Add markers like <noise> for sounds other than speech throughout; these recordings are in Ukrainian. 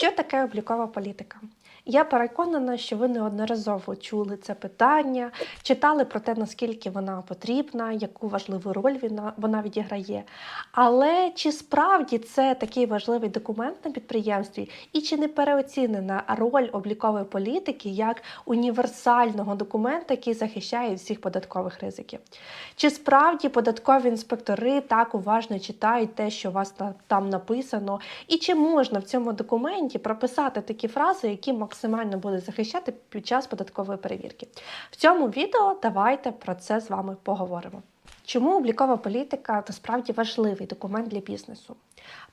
Що таке облікова політика? Я переконана, що ви неодноразово чули це питання, читали про те, наскільки вона потрібна, яку важливу роль вона, відіграє. Але чи справді це такий важливий документ на підприємстві, і чи не переоцінена роль облікової політики як універсального документа, який захищає всіх податкових ризиків? Чи справді податкові інспектори так уважно читають те, що у вас там написано, і чи можна в цьому документі прописати такі фрази, які максимально будуть захищати під час податкової перевірки? В цьому відео давайте про це з вами поговоримо. Чому облікова політика насправді важливий документ для бізнесу?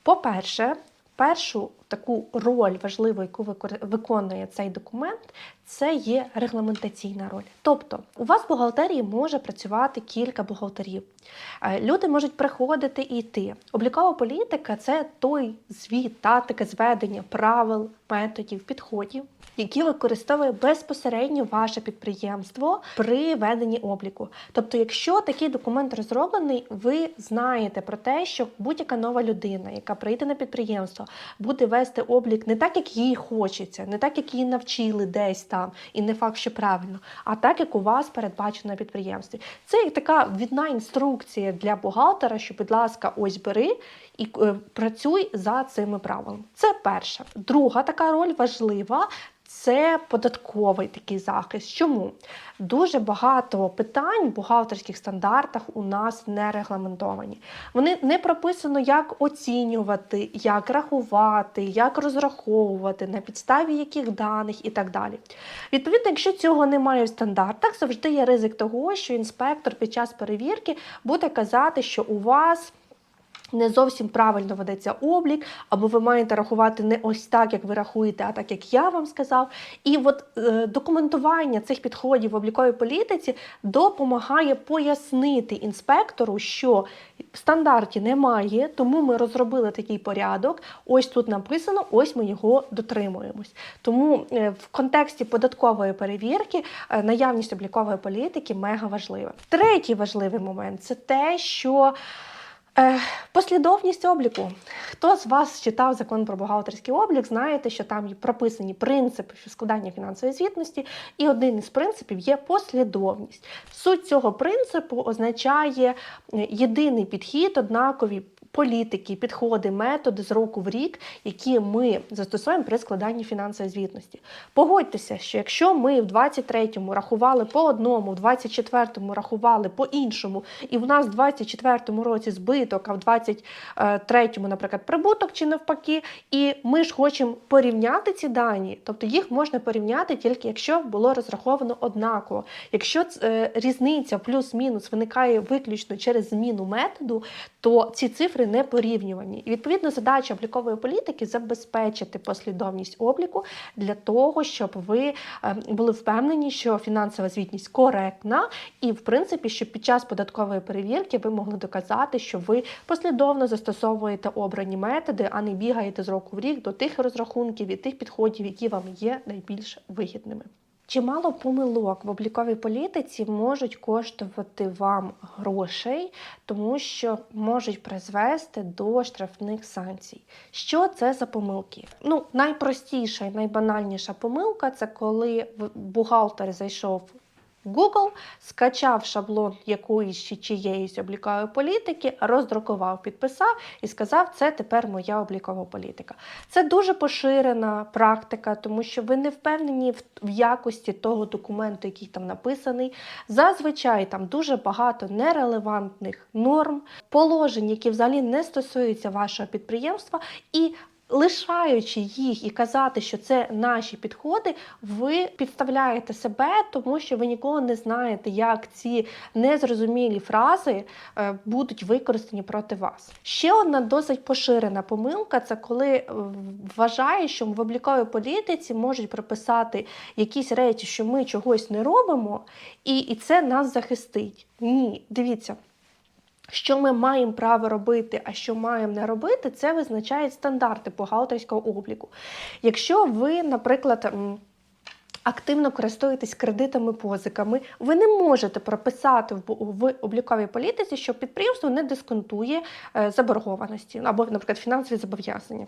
По-перше, першу таку роль важливу, яку виконує цей документ, це є регламентаційна роль. Тобто, у вас в бухгалтерії може працювати кілька бухгалтерів. Е, Люди можуть приходити і йти. Облікова політика це той звіт, та таке зведення правил, методів, підходів, які використовує безпосередньо ваше підприємство при веденні обліку. Тобто, якщо такий документ розроблений, ви знаєте про те, що будь-яка нова людина, яка прийде на підприємство, буде вести облік не так, як їй хочеться, не так, як її навчили десь там, і не факт, що правильно, а так, як у вас передбачено на підприємстві. Це як така відна інструкція для бухгалтера, що, будь ласка, ось бери і е, працюй за цими правилами. Це перше. Друга така роль важлива. Це податковий такий захист. Чому? Дуже багато питань в бухгалтерських стандартах у нас не регламентовані. Вони не прописано, як оцінювати, як рахувати, як розраховувати, на підставі яких даних і так далі. Відповідно, якщо цього немає в стандартах, завжди є ризик того, що інспектор під час перевірки буде казати, що у вас. Не зовсім правильно ведеться облік, або ви маєте рахувати не ось так, як ви рахуєте, а так, як я вам сказав. І от е, документування цих підходів в обліковій політиці допомагає пояснити інспектору, що в стандарті немає, тому ми розробили такий порядок. Ось тут написано, ось ми його дотримуємось. Тому е, в контексті податкової перевірки е, наявність облікової політики мега важлива. Третій важливий момент це те, що Послідовність обліку. Хто з вас читав закон про бухгалтерський облік, знаєте, що там прописані принципи складання фінансової звітності, і один із принципів є послідовність. Суть цього принципу означає е, єдиний підхід, однакові політики, підходи, методи з року в рік, які ми застосуємо при складанні фінансової звітності. Погодьтеся, що якщо ми в 23-му рахували по одному, в 24-му рахували по іншому, і в нас в 24-му році збиток, а в 23-му, наприклад, прибуток чи навпаки, і ми ж хочемо порівняти ці дані, тобто їх можна порівняти тільки якщо було розраховано однаково. Якщо е, різниця плюс-мінус виникає виключно через зміну методу, то ці цифри не порівнювані. І відповідно задача облікової політики забезпечити послідовність обліку для того, щоб ви е, були впевнені, що фінансова звітність коректна, і в принципі, щоб під час податкової перевірки ви могли доказати, що ви послідовно застосовуєте обрані методи, а не бігаєте з року в рік до тих розрахунків і тих підходів, які вам є найбільш вигідними. Чимало помилок в обліковій політиці можуть коштувати вам грошей, тому що можуть призвести до штрафних санкцій. Що це за помилки? Ну, найпростіша і найбанальніша помилка це коли бухгалтер зайшов Google, скачав шаблон якоїсь чи чиєїсь облікової політики, роздрукував, підписав і сказав, це тепер моя облікова політика. Це дуже поширена практика, тому що ви не впевнені в, якості того документу, який там написаний. Зазвичай там дуже багато нерелевантних норм, положень, які взагалі не стосуються вашого підприємства, і Лишаючи їх і казати, що це наші підходи, ви підставляєте себе, тому що ви ніколи не знаєте, як ці незрозумілі фрази е, будуть використані проти вас. Ще одна досить поширена помилка це коли е, вважає, що в обліковій політиці можуть прописати якісь речі, що ми чогось не робимо, і, і це нас захистить. Ні, дивіться. Що ми маємо право робити, а що маємо не робити, це визначають стандарти бухгалтерського обліку. Якщо ви, наприклад, активно користуєтесь кредитами, позиками, ви не можете прописати в, обліковій політиці, що підприємство не дисконтує е, заборгованості або, наприклад, фінансові зобов'язання.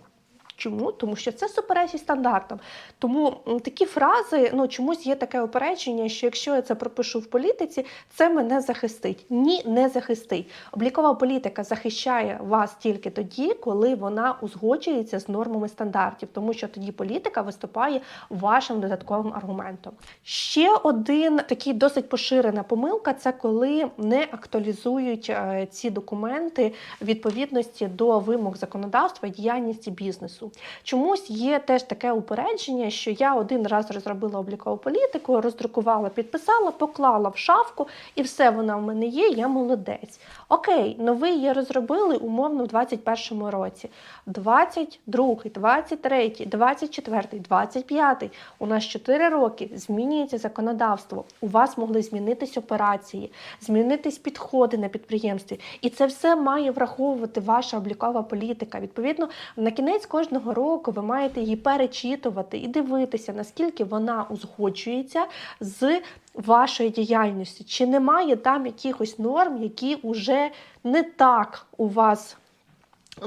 Чому? Тому що це суперечить стандартам. Тому такі фрази, ну чомусь є таке опередження, що якщо я це пропишу в політиці, це мене захистить. Ні, не захистить. Облікова політика захищає вас тільки тоді, коли вона узгоджується з нормами стандартів, тому що тоді політика виступає вашим додатковим аргументом. Ще один такий досить поширена помилка це коли не актуалізують е, ці документи відповідності до вимог законодавства і діяльності бізнесу. Чомусь є теж таке упередження, що я один раз розробила облікову політику, роздрукувала, підписала, поклала в шафку, і все вона в мене є. Я молодець. Окей, новий її розробили умовно в 21-му році. 22-й, 23-й, 24-й, 25-й. У нас 4 роки змінюється законодавство. У вас могли змінитись операції, змінитись підходи на підприємстві. І це все має враховувати ваша облікова політика. Відповідно, на кінець кожного року ви маєте її перечитувати і дивитися, наскільки вона узгоджується з вашою діяльністю. Чи немає там якихось норм, які вже не так у вас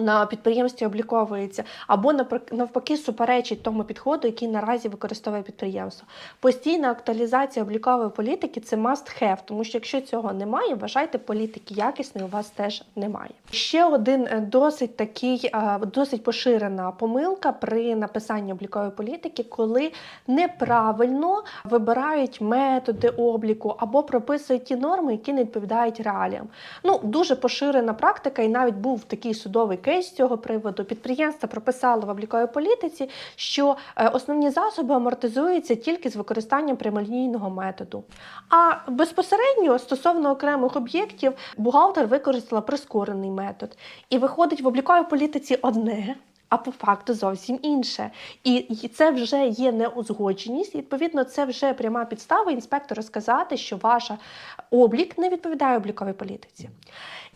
на підприємстві обліковується, або навпаки суперечить тому підходу, який наразі використовує підприємство. Постійна актуалізація облікової політики це must have, тому що якщо цього немає, вважайте, політики якісної у вас теж немає. Ще один е, досить такий, е, досить поширена помилка при написанні облікової політики, коли неправильно вибирають методи обліку або прописують ті норми, які не відповідають реаліям. Ну дуже поширена практика, і навіть був такий судовий кейс з цього приводу. Підприємство прописало в обліковій політиці, що е, основні засоби амортизуються тільки з використанням прямолінійного методу. А безпосередньо стосовно окремих об'єктів бухгалтер використала прискорений метод. І виходить в обліковій політиці одне. А по факту зовсім інше. І це вже є неузгодженість. І, відповідно, це вже пряма підстава інспектору сказати, що ваш облік не відповідає обліковій політиці.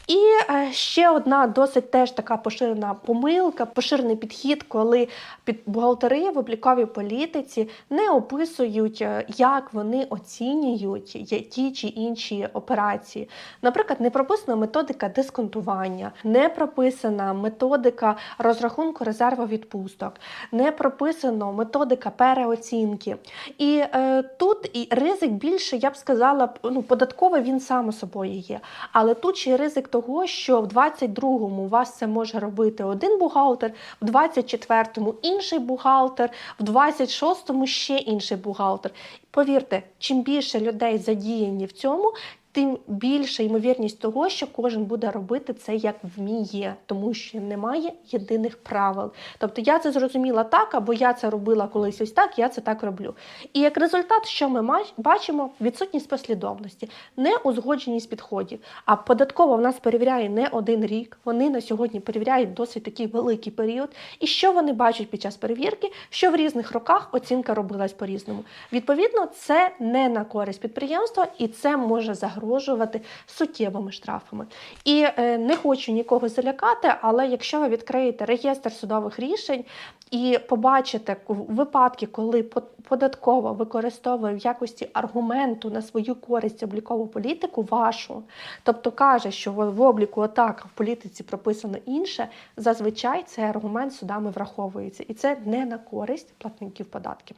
І е, ще одна досить теж така поширена помилка, поширений підхід, коли під бухгалтери в обліковій політиці не описують, е, як вони оцінюють ті чи інші операції. Наприклад, не прописана методика дисконтування, не прописана методика розрахунку резерву відпусток, не прописано методика переоцінки. І е, тут і ризик більше, я б сказала, ну, податково він сам собою є. Але тут ще ризик того, що в 22-му у вас це може робити один бухгалтер, в 24-му інший бухгалтер, в 26-му ще інший бухгалтер. Повірте, чим більше людей задіяні в цьому, тим більша ймовірність того, що кожен буде робити це як вміє, тому що немає єдиних правил. Тобто я це зрозуміла так, або я це робила колись ось так, я це так роблю. І як результат, що ми бачимо? Відсутність послідовності, неузгодженість підходів. А податково в нас перевіряє не один рік. Вони на сьогодні перевіряють досить такий великий період. І що вони бачать під час перевірки, що в різних роках оцінка робилась по-різному. Відповідно, це не на користь підприємства, і це може загрожувати суттєвими штрафами. І е, не хочу нікого залякати, але якщо ви відкриєте реєстр судових рішень і побачите випадки, коли по- податкова використовує в якості аргументу на свою користь облікову політику вашу, тобто каже, що в обліку отак, а в політиці прописано інше, зазвичай цей аргумент судами враховується, і це не на користь платників податків.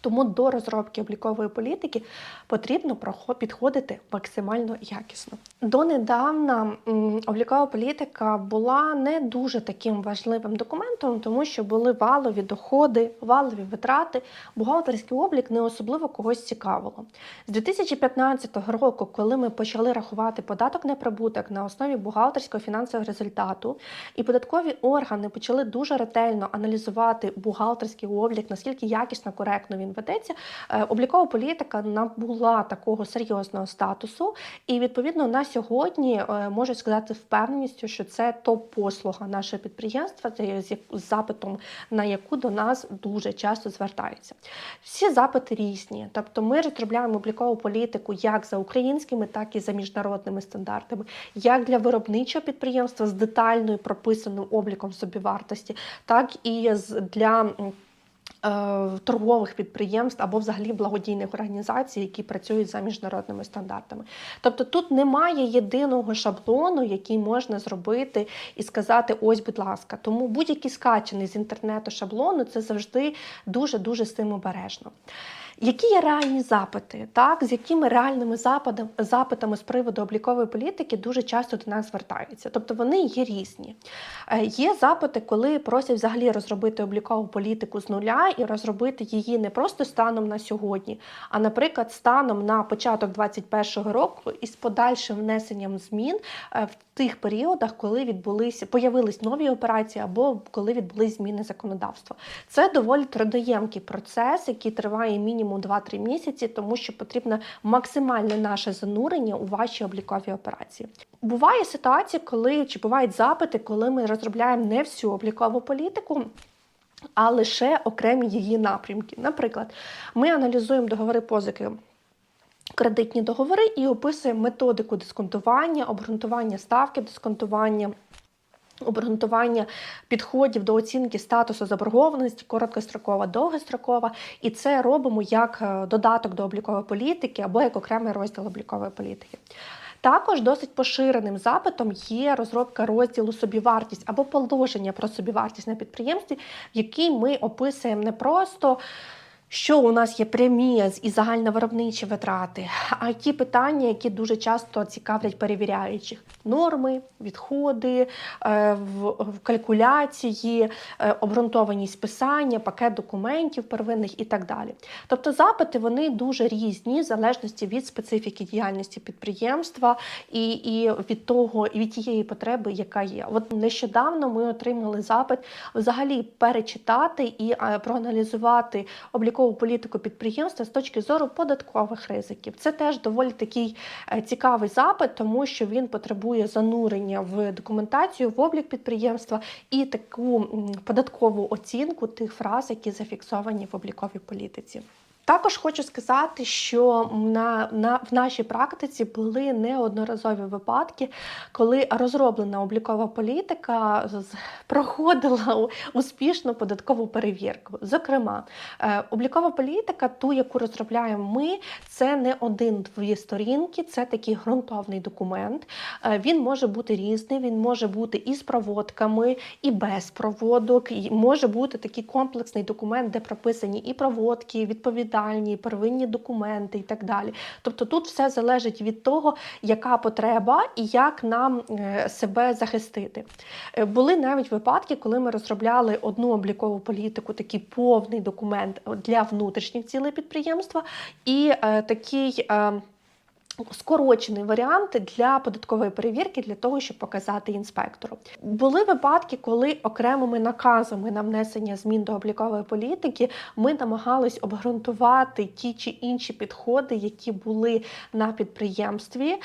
Тому до розробки облікової політики потрібно підходити максимально якісно. Донедавна облікова політика була не дуже таким важливим документом, тому що були валові доходи, валові витрати. Бухгалтерський облік не особливо когось цікавило. З 2015 року, коли ми почали рахувати податок на прибуток на основі бухгалтерського фінансового результату, і податкові органи почали дуже ретельно аналізувати бухгалтерський облік, наскільки якісно, коректно він ведеться. е, Облікова політика набула такого серйозного статусу, і відповідно на сьогодні е, можу сказати впевненістю, що це топ-послуга нашого підприємства, з запитом на яку до нас дуже часто звертаються. Всі запити різні, тобто ми розробляємо облікову політику як за українськими, так і за міжнародними стандартами, як для виробничого підприємства з детальною прописаним обліком собівартості, так і для. Е, торгових підприємств або взагалі благодійних організацій, які працюють за міжнародними стандартами. Тобто тут немає єдиного шаблону, який можна зробити і сказати: ось, будь ласка. Тому будь-який скачаний з інтернету шаблону це завжди дуже дуже з цим обережно. Які є реальні запити, так з якими реальними запитами, запитами з приводу облікової політики дуже часто до нас звертаються? Тобто вони є різні. Е, Є запити, коли просять взагалі розробити облікову політику з нуля і розробити її не просто станом на сьогодні, а, наприклад, станом на початок 2021 року із подальшим внесенням змін е, в тих періодах, коли відбулися появились нові операції або коли відбулись зміни законодавства. Це доволі трудоємкий процес, який триває мінімум 2-3 місяці, тому що потрібно максимальне наше занурення у ваші облікові операції. Буває ситуація, коли чи бувають запити, коли ми розробляємо не всю облікову політику. А лише окремі її напрямки. Наприклад, ми аналізуємо договори позики кредитні договори і описуємо методику дисконтування, обґрунтування ставки дисконтування. Обґрунтування підходів до оцінки статусу заборгованості, короткострокова, довгострокова, і це робимо як е, додаток до облікової політики або як окремий розділ облікової політики. Також досить поширеним запитом є розробка розділу собівартість або положення про собівартість на підприємстві, в якій ми описуємо не просто що у нас є прямі і загальновиробничі витрати, а ті питання, які дуже часто цікавлять перевіряючих: норми, відходи, е, в калькуляції, е, обґрунтованість списання, пакет документів первинних і так далі. Тобто запити вони дуже різні в залежності від специфіки діяльності підприємства і, і від того, і від тієї потреби, яка є. От нещодавно ми отримали запит взагалі перечитати і е, проаналізувати облікову політику підприємства з точки зору податкових ризиків. Це теж доволі такий е, цікавий запит, тому що він потребує занурення в документацію, в облік підприємства і таку податкову оцінку тих фраз, які зафіксовані в обліковій політиці. Також хочу сказати, що на, на в нашій практиці були неодноразові випадки, коли розроблена облікова політика проходила успішну податкову перевірку. Зокрема, е, облікова політика, ту, яку розробляємо ми, це не один-дві сторінки, це такий ґрунтовний документ. Е, Він може бути різний, він може бути і з проводками, і без проводок. І може бути такий комплексний документ, де прописані і проводки, і відповідальні, первинні документи і так далі. Тобто тут все залежить від того, яка потреба і як нам е, себе захистити. Е, Були навіть випадки, коли ми розробляли одну облікову політику, такий повний документ для внутрішніх цілей підприємства, і е, такий. Е, Скорочений варіант для податкової перевірки для того, щоб показати інспектору. Були випадки, коли окремими наказами на внесення змін до облікової політики ми намагались обґрунтувати ті чи інші підходи, які були на підприємстві,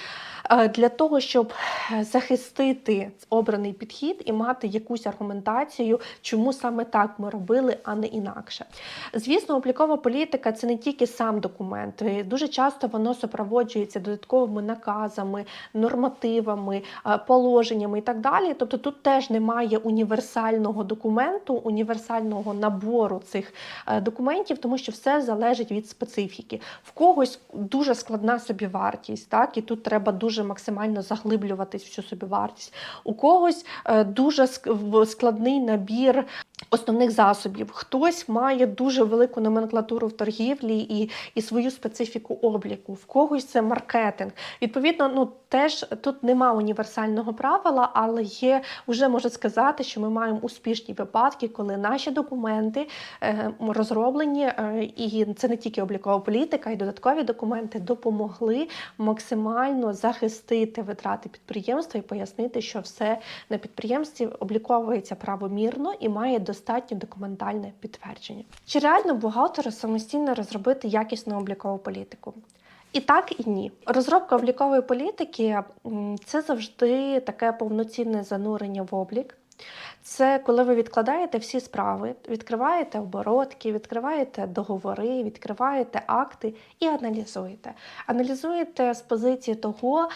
е, для того, щоб захистити обраний підхід і мати якусь аргументацію, чому саме так ми робили, а не інакше. Звісно, облікова політика це не тільки сам документ. Е, Дуже часто воно супроводжується додатковими наказами, нормативами, е, положеннями і так далі. Тобто тут теж немає універсального документу, універсального набору цих е, документів, тому що все залежить від специфіки. В когось дуже складна собівартість, так і тут треба дуже максимально заглиблюватись в цю собівартість. У когось е, дуже складний набір основних засобів. Хтось має дуже велику номенклатуру в торгівлі і, і свою специфіку обліку. В когось це маркетинг. Відповідно, ну теж тут нема універсального правила, але є вже можу сказати, що ми маємо успішні випадки, коли наші документи е, розроблені, е, і це не тільки облікова політика, і додаткові документи допомогли максимально захистити витрати підприємства і пояснити, що все на підприємстві обліковується правомірно і має достатньо документальне підтвердження. Чи реально бухгалтеру самостійно розробити якісну облікову політику? І так, і ні. Розробка облікової політики це завжди таке повноцінне занурення в облік. Це коли ви відкладаєте всі справи, відкриваєте оборотки, відкриваєте договори, відкриваєте акти і аналізуєте. Аналізуєте з позиції того,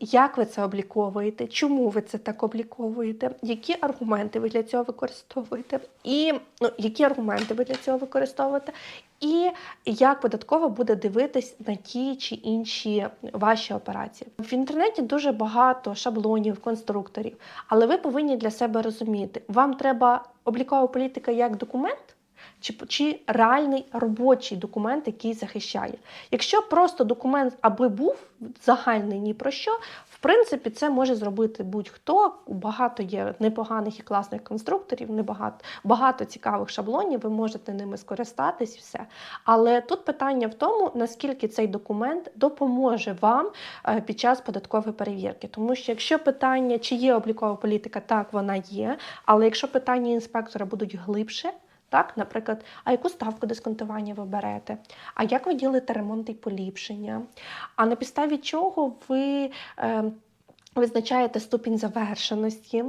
як ви це обліковуєте, чому ви це так обліковуєте, які аргументи ви для цього використовуєте, і ну, які аргументи ви для цього використовуєте, і як податково буде дивитись на ті чи інші ваші операції. В інтернеті дуже багато шаблонів, конструкторів, але ви повинні для себе розуміти, вам треба облікова політика як документ. Чи, чи реальний робочий документ, який захищає. Якщо просто документ, аби був загальний ні про що, в принципі, це може зробити будь-хто. Багато є непоганих і класних конструкторів, небагато багато цікавих шаблонів, ви можете ними скористатись, і все. Але тут питання в тому, наскільки цей документ допоможе вам е, під час податкової перевірки. Тому що якщо питання, чи є облікова політика, так вона є. Але якщо питання інспектора будуть глибше. Так, наприклад, а яку ставку дисконтування ви берете? А як ви ділите ремонт і поліпшення? А на підставі чого ви е, визначаєте ступінь завершеності?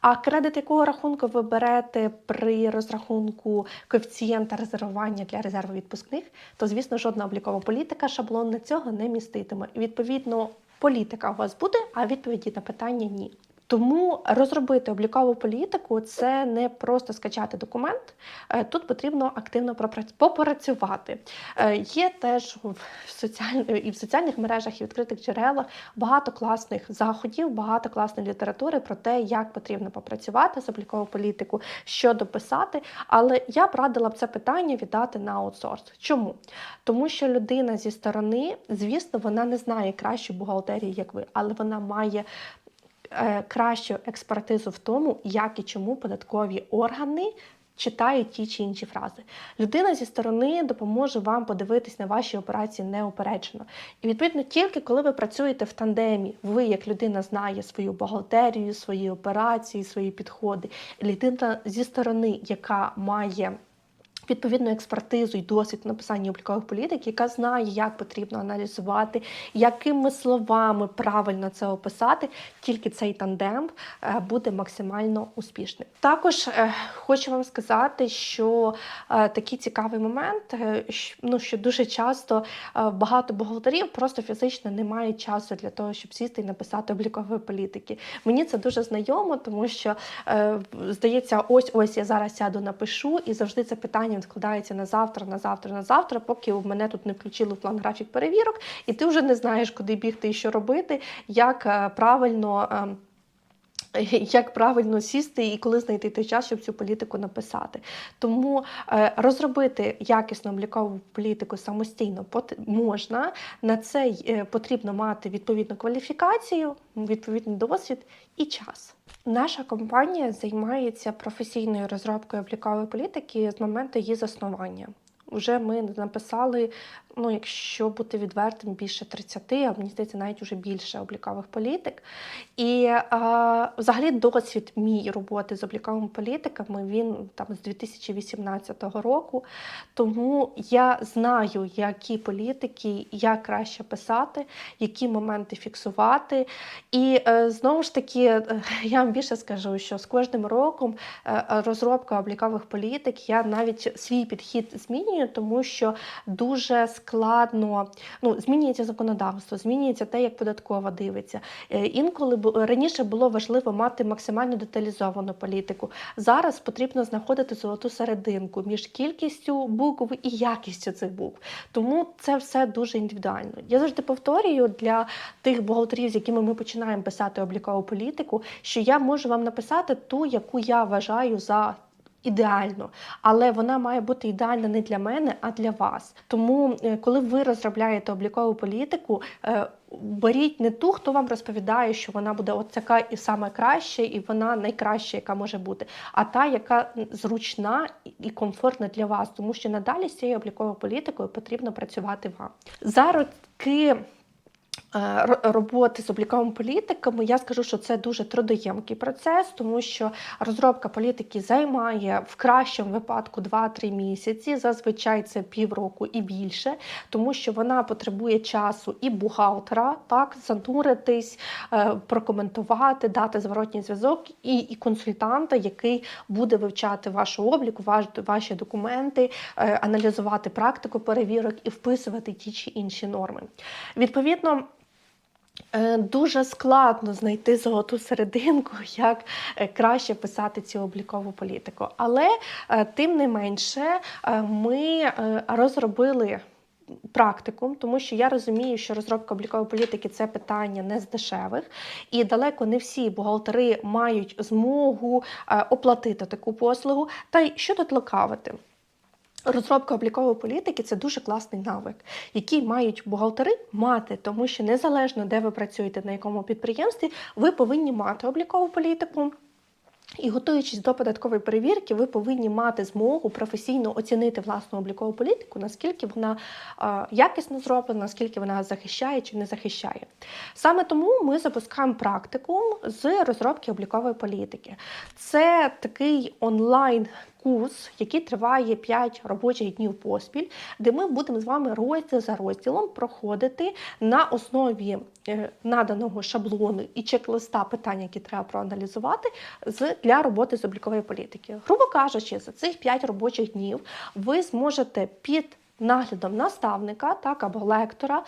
А кредит якого рахунку ви берете при розрахунку коефіцієнта резервування для резерву відпускних? То, звісно, жодна облікова політика шаблонна цього не міститиме. І відповідно, політика у вас буде, а відповіді на питання ні. Тому розробити облікову політику це не просто скачати документ. Е, Тут потрібно активно попрацювати. Е, Є теж в соціаль... і в соціальних мережах, і відкритих джерелах багато класних заходів, багато класної літератури про те, як потрібно попрацювати з обліковою політику, що дописати. Але я б радила б це питання віддати на аутсорс. Чому? Тому що людина зі сторони, звісно, вона не знає кращої бухгалтерії, як ви, але вона має кращу експертизу в тому, як і чому податкові органи. Читають ті чи інші фрази. Людина зі сторони допоможе вам подивитись на ваші операції неупереджено. І відповідно, тільки коли ви працюєте в тандемі, ви, як людина, знає свою бухгалтерію, свої операції, свої підходи. Людина зі сторони, яка має відповідну експертизу і досвід в написанні облікових політик, яка знає, як потрібно аналізувати, якими словами правильно це описати, тільки цей тандем е, буде максимально успішним. Також е, хочу вам сказати, що е, такий цікавий момент, ну що дуже часто багато бухгалтерів просто фізично не мають часу для того, щоб сісти і написати облікові політики. Мені це дуже знайомо, тому що здається, ось ось я зараз сяду, напишу, і завжди це питання відкладається на завтра, на завтра, на завтра, поки мене тут не включили в план графік перевірок, і ти вже не знаєш, куди бігти і що робити, як е, правильно. <laughs> як правильно сісти і коли знайти той час, щоб цю політику написати. Тому е, розробити якісну облікову політику самостійно можна. На це е, потрібно мати відповідну кваліфікацію, відповідний досвід і час. Наша компанія займається професійною розробкою облікової політики з моменту її заснування. Уже ми написали, ну якщо бути відвертим, більше 30, а мені здається, навіть уже більше облікових політик. І а, взагалі досвід мій роботи з обліковими політиками він там з 2018 року. Тому я знаю, які політики як краще писати, які моменти фіксувати. І е, знову ж таки, е, я вам більше скажу, що з кожним роком е, розробка облікових політик, я навіть свій підхід змінюю, тому що дуже складно ну, змінюється законодавство, змінюється те, як податкова дивиться. Е, Інколи раніше було важливо мати максимально деталізовану політику. Зараз потрібно знаходити золоту серединку між кількістю букв і якістю цих букв. Тому це все дуже індивідуально. Я завжди повторюю для тих бухгалтерів, з якими ми починаємо писати облікову політику, що я можу вам написати ту, яку я вважаю за. Ідеально, але вона має бути ідеальна не для мене, а для вас. Тому, е, коли ви розробляєте облікову політику, е, беріть не ту, хто вам розповідає, що вона буде от така і саме краща, і вона найкраща, яка може бути, а та, яка зручна і комфортна для вас, тому що надалі з цією обліковою політикою потрібно працювати вам. За роки ро- роботи з обліковими політиками, я скажу, що це дуже трудоємкий процес, тому що розробка політики займає в кращому випадку 2-3 місяці, зазвичай це півроку і більше, тому що вона потребує часу і бухгалтера, так, зануритись, е, прокоментувати, дати зворотній зв'язок, і, і консультанта, який буде вивчати вашу обліку, ваш, ваші документи, е, аналізувати практику перевірок і вписувати ті чи інші норми. Відповідно. Е, Дуже складно знайти золоту серединку, <laughs> як е, краще писати цю облікову політику. Але е, тим не менше, ми розробили практикум, тому що я розумію, що розробка облікової політики це питання не з дешевих, і далеко не всі бухгалтери мають змогу оплатити таку послугу. Та й що тут лукавити? Розробка облікової політики це дуже класний навик, який мають бухгалтери мати, тому що незалежно де ви працюєте, на якому підприємстві, ви повинні мати облікову політику. І готуючись до податкової перевірки, ви повинні мати змогу професійно оцінити власну облікову політику, наскільки вона якісно зроблена, наскільки вона захищає чи не захищає. Саме тому ми запускаємо практикум з розробки облікової політики. Це такий онлайн. Курс, який триває 5 робочих днів поспіль, де ми будемо з вами розділ за розділом проходити на основі е, наданого шаблону і чек-листа питань, які треба проаналізувати, для роботи з облікової політики. Грубо кажучи, за цих 5 робочих днів ви зможете під наглядом наставника так або лектора.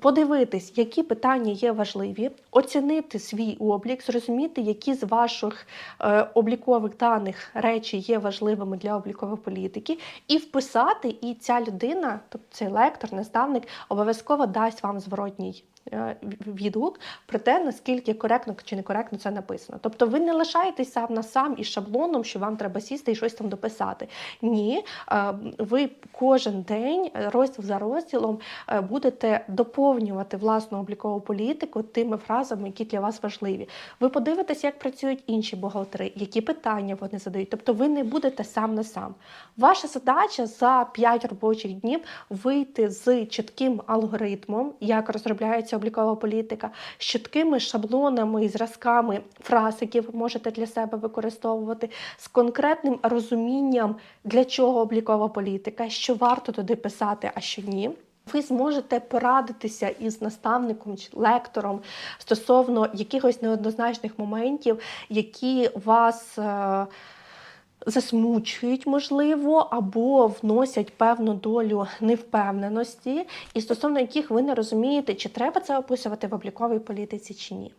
Подивитись, які питання є важливі, оцінити свій облік, зрозуміти, які з ваших е, облікових даних речі є важливими для облікової політики, і вписати, і ця людина, тобто цей лектор, наставник, обов'язково дасть вам зворотній відгук про те, наскільки коректно чи некоректно це написано. Тобто ви не лишаєтесь сам на сам із шаблоном, що вам треба сісти і щось там дописати. Ні, е, ви кожен день, е, розділ за розділом, е, будете доповнювати власну облікову політику тими фразами, які для вас важливі. Ви подивитесь, як працюють інші бухгалтери, які питання вони задають. Тобто ви не будете сам на сам. Ваша задача за 5 робочих днів вийти з чітким алгоритмом, як розробляється облікова політика, з чіткими шаблонами і зразками фраз, які ви можете для себе використовувати, з конкретним розумінням, для чого облікова політика, що варто туди писати, а що ні. Ви зможете порадитися із наставником чи лектором стосовно якихось неоднозначних моментів, які вас е, засмучують, можливо, або вносять певну долю невпевненості, і стосовно яких ви не розумієте, чи треба це описувати в обліковій політиці чи ні.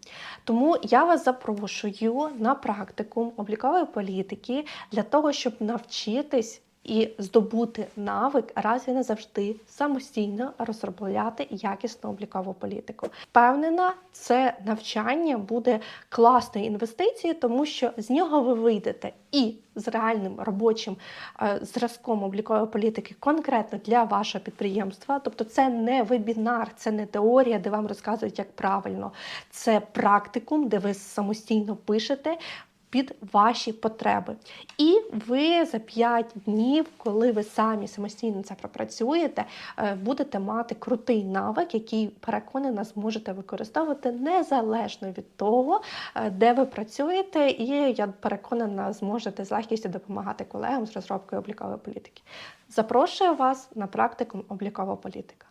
Тому я вас запрошую на практикум облікової політики для того, щоб навчитись. І здобути навик раз і назавжди самостійно розробляти якісну облікову політику. Впевнена, це навчання буде класною інвестицією, тому що з нього ви вийдете і з реальним робочим е, зразком облікової політики конкретно для вашого підприємства. Тобто, це не вебінар, це не теорія, де вам розказують, як правильно. Це практикум, де ви самостійно пишете під ваші потреби. І ви за 5 днів, коли ви самі самостійно це пропрацюєте, е, будете мати крутий навик, який переконана зможете використовувати незалежно від того, е, де ви працюєте, і я переконана, зможете з легкістю допомагати колегам з розробкою облікової політики. Запрошую вас на практикум облікова політика.